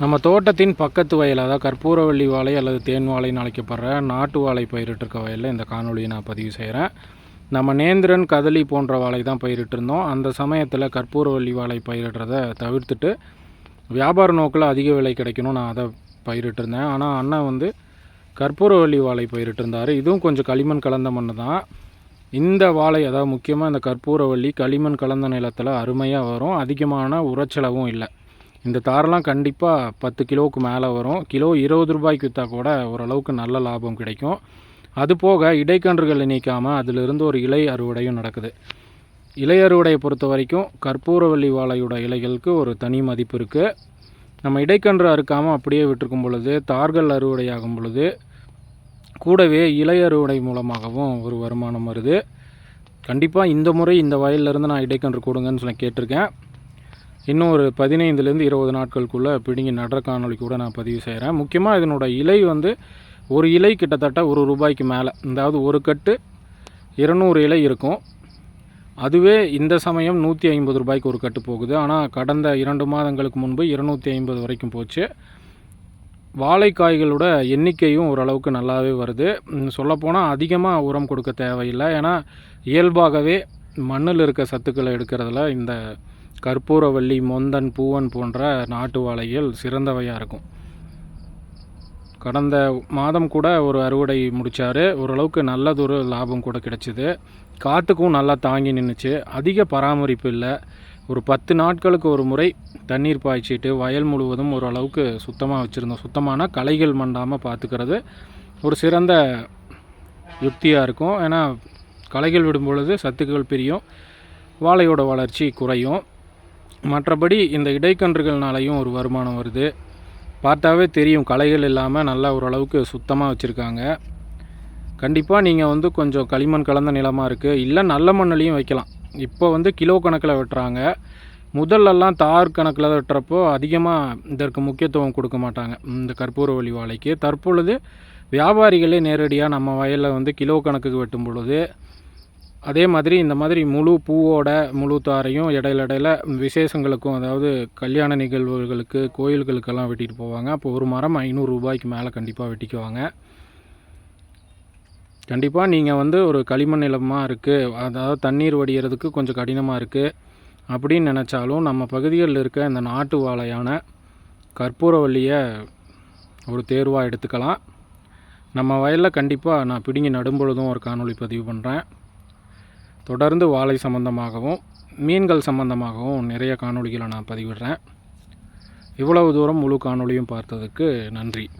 நம்ம தோட்டத்தின் பக்கத்து வயல் அதாவது கற்பூரவள்ளி வாழை அல்லது தேன் வாழைன்னு அழைக்கப்படுற நாட்டு வாழை பயிரிட்டிருக்க வயலில் இந்த காணொலியை நான் பதிவு செய்கிறேன் நம்ம நேந்திரன் கதலி போன்ற வாழை தான் பயிரிட்டிருந்தோம். அந்த சமயத்தில் கற்பூரவள்ளி வாழை பயிரிடுறத தவிர்த்துட்டு வியாபார நோக்கில் அதிக விலை கிடைக்கணும் நான் அதை பயிரிட்டிருந்தேன். ஆனால் அண்ணன் வந்து கற்பூரவள்ளி வாழை பயிரிட்டிருந்தார். இதுவும் கொஞ்சம் களிமண் கலந்த மண் தான். இந்த வாழை அதாவது முக்கியமாக இந்த கற்பூரவள்ளி களிமண் கலந்த நிலத்தில் அருமையாக வரும். அதிகமான உரச்செலவும் இல்லை. இந்த தாரெல்லாம் கண்டிப்பாக பத்து கிலோவுக்கு மேலே வரும். கிலோ இருபது ரூபாய்க்கு விற்றா கூட ஓரளவுக்கு நல்ல லாபம் கிடைக்கும். அது போக இடைக்கன்றுகளை நீக்காமல் அதிலிருந்து ஒரு இலை அறுவடையும் நடக்குது. இலை அறுவடையை பொறுத்த வரைக்கும் கற்பூரவள்ளி வாழையோட இலைகளுக்கு ஒரு தனி மதிப்பு இருக்குது நம்ம இடைக்கன்று அறுக்காமல் அப்படியே விட்டுருக்கும் பொழுது தார்கள் அறுவடையாகும் பொழுது கூடவே இலை அறுவடை மூலமாகவும் ஒரு வருமானம் வருது. கண்டிப்பாக இந்த முறை இந்த வயல்லேருந்து நான் இடைக்கன்று கொடுங்கன்னு சொல்லி கேட்டிருக்கேன். இன்னும் ஒரு பதினைந்துலேருந்து இருபது நாட்களுக்குள்ளே பிடுங்கி நடுற காணொலி கூட நான் பதிவு செய்கிறேன் முக்கியமாக இதனோட இலை வந்து ஒரு இலை கிட்டத்தட்ட ஒரு ரூபாய்க்கு மேலே அதாவது ஒரு கட்டு இருநூறு இலை இருக்கும். அதுவே இந்த சமயம் நூற்றி ஐம்பது ரூபாய்க்கு ஒரு கட்டு போகுது. ஆனால் கடந்த இரண்டு மாதங்களுக்கு முன்பு இருநூற்றி ஐம்பது வரைக்கும் போச்சு. வாழைக்காய்களோட எண்ணிக்கையும் ஓரளவுக்கு நல்லாவே வருது. சொல்லப்போனால் அதிகமாக உரம் கொடுக்க தேவையில்லை. ஏன்னா இயல்பாகவே மண்ணில் இருக்க சத்துக்களை எடுக்கிறதுல இந்த கற்பூரவள்ளி மொந்தன் பூவன் போன்ற நாட்டு வாழைகள் சிறந்தவையாக இருக்கும். கடந்த மாதம் கூட ஒரு அறுவடை முடித்தார் ஓரளவுக்கு நல்லதொரு லாபம் கூட கிடைச்சிது. காற்றுக்கும் நல்லா தாங்கி நின்றுச்சு அதிக பராமரிப்பு இல்லை. ஒரு பத்து நாட்களுக்கு ஒரு முறை தண்ணீர் பாய்ச்சிட்டு வயல் முழுவதும் ஓரளவுக்கு சுத்தமாக வச்சுருந்தோம். சுத்தமான களைகள் மண்டாமல் பார்த்துக்கிறது ஒரு சிறந்த யுக்தியாக இருக்கும். ஏன்னா களைகள் விடும் பொழுது சத்துக்கள் பிரியும். வாழையோட வளர்ச்சி குறையும். மற்றபடி இந்த இடைக்கன்றுகள்னாலையும் ஒரு வருமானம் வருது. பார்த்தாவே தெரியும் களைகள் இல்லாமல் நல்லா ஓரளவுக்கு சுத்தமாக வச்சுருக்காங்க. கண்டிப்பாக நீங்கள் வந்து கொஞ்சம் களிமண் கலந்த நிலமாக இருக்குது இல்லை நல்ல மண்ணிலையும் வைக்கலாம். இப்போ வந்து கிலோ கணக்கில் வெட்டுறாங்க. முதல்லலாம் தார் கணக்கில் வெட்டுறப்போ அதிகமாக இதற்கு முக்கியத்துவம் கொடுக்க மாட்டாங்க. இந்த கற்பூரவள்ளி வாழைக்கு. தற்பொழுது வியாபாரிகளே நேரடியாக நம்ம வயலில் வந்து கிலோ கணக்குக்கு வெட்டும் பொழுது அதே மாதிரி இந்த மாதிரி முழு பூவோட முழு தாரையும் இடையில இடையில விசேஷங்களுக்கும் அதாவது கல்யாண நிகழ்வுகளுக்கு கோயில்களுக்கெல்லாம் வெட்டிட்டு போவாங்க. அப்போ ஒரு மரம் ஐநூறு ரூபாய்க்கு மேலே கண்டிப்பாக வெட்டிக்குவாங்க. கண்டிப்பாக நீங்கள் வந்து ஒரு களிமண் நிலமாக இருக்குது அதாவது தண்ணீர் வடிகிறதுக்கு கொஞ்சம் கடினமாக இருக்குது அப்படின்னு நினச்சாலும் நம்ம பகுதிகளில் இருக்க இந்த நாட்டு வாழையான கற்பூரவள்ளியை ஒரு தேர்வாக எடுத்துக்கலாம். நம்ம வயலில் கண்டிப்பாக நான் பிடுங்கி நடும் பொழுதும் ஒரு காணொளி பதிவு பண்ணுறேன் தொடர்ந்து வாழை சம்பந்தமாகவும் மீன்கள் சம்பந்தமாகவும் நிறைய காணொளிகளை நான் பதிவிடுறேன். இவ்வளவு தூரம் முழு காணொளியும் பார்த்ததுக்கு நன்றி.